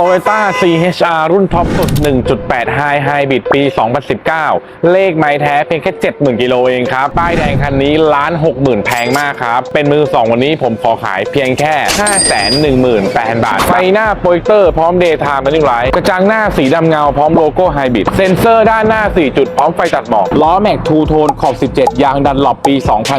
Toyota CHR รุ่นท็อปสุด 1.8 High Hybrid ปี 2019 เลขไม้แท้เพียงแค่ 70,000 กิโลเองครับ ป้ายแดงคันนี้ล้าน 60,000 แพงมากครับ เป็นมือ 2 วันนี้ผมขอขายเพียงแค่ 518,000 บาท ไฟหน้าโปรเจคเตอร์พร้อม Daytime Running Light กระจังหน้าสีดำเงาพร้อมโลโก้ Hybrid เซ็นเซอร์ด้านหน้า 4 จุดพร้อมไฟตัดหมอกล้อแม็กทูโทนขอบ 17 ยางดันหลบปี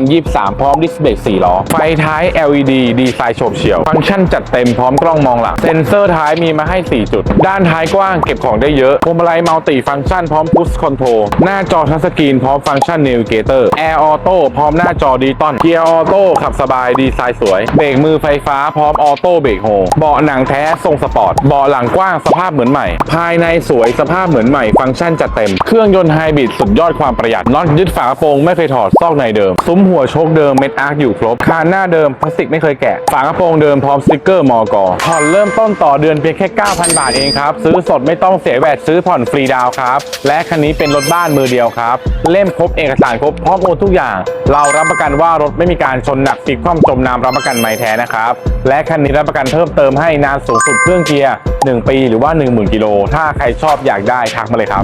2023 พร้อมดิสเบรก4ล้อไฟท้าย LED ดีไซน์โฉบเฉี่ยว ฟังก์ชันจัดเต็มพร้อมกล้องมองหลังเซ็นเซอร์ท้ายมีมาให้ 4 จุด ด้านท้ายกว้างเก็บของได้เยอะพวงมาลัยมัลติฟังก์ชันพร้อมพุชคอนโทรลหน้าจอทัชสกรีนพร้อมฟังก์ชัน Navigator Air Auto พร้อมหน้าจอดิจิตอลเกียร์ออโต้ขับสบายดีไซน์สวย เบรกมือไฟฟ้าพร้อมออโต้เบรกโฮเบาะหนังแท้ทรงสปอร์ตเบาะหลังกว้างสภาพเหมือนใหม่ ภายในสวยสภาพเหมือนใหม่ ฟังก์ชันจัดเต็ม เครื่องยนต์ไฮบริดสุดยอดความประหยัดน็อตยึดฝากระโปรงไม่เคยถอดซอกในเดิม ซุ้มหัวโชคเดิมเม็ดอาร์คอยู่ครบคานหน้าเดิมพลาสติกไม่เคยแกะ ฝากระโปรงเดิมพร้อมสติกเกอร์มอกผ่อนเริ่มต้นต่อเดือนเพียงแค่9,000 บาทเองครับ ซื้อสดไม่ต้องเสียแวดซื้อผ่อนฟรีดาวครับ และคันนี้เป็นรถบ้านมือเดียวครับ เล่มครบเอกสารครบพร้อมโอนทุกอย่าง เรารับประกันว่ารถไม่มีการชนหนักติดความจมน้ำรับประกันไม่แท้นะครับ และคันนี้รับประกันเพิ่มเติมให้นานสูงสุดเครื่องเกียร์ 1 ปีหรือว่า 10,000 กิโล ถ้าใครชอบอยากได้ทักมาเลยครับ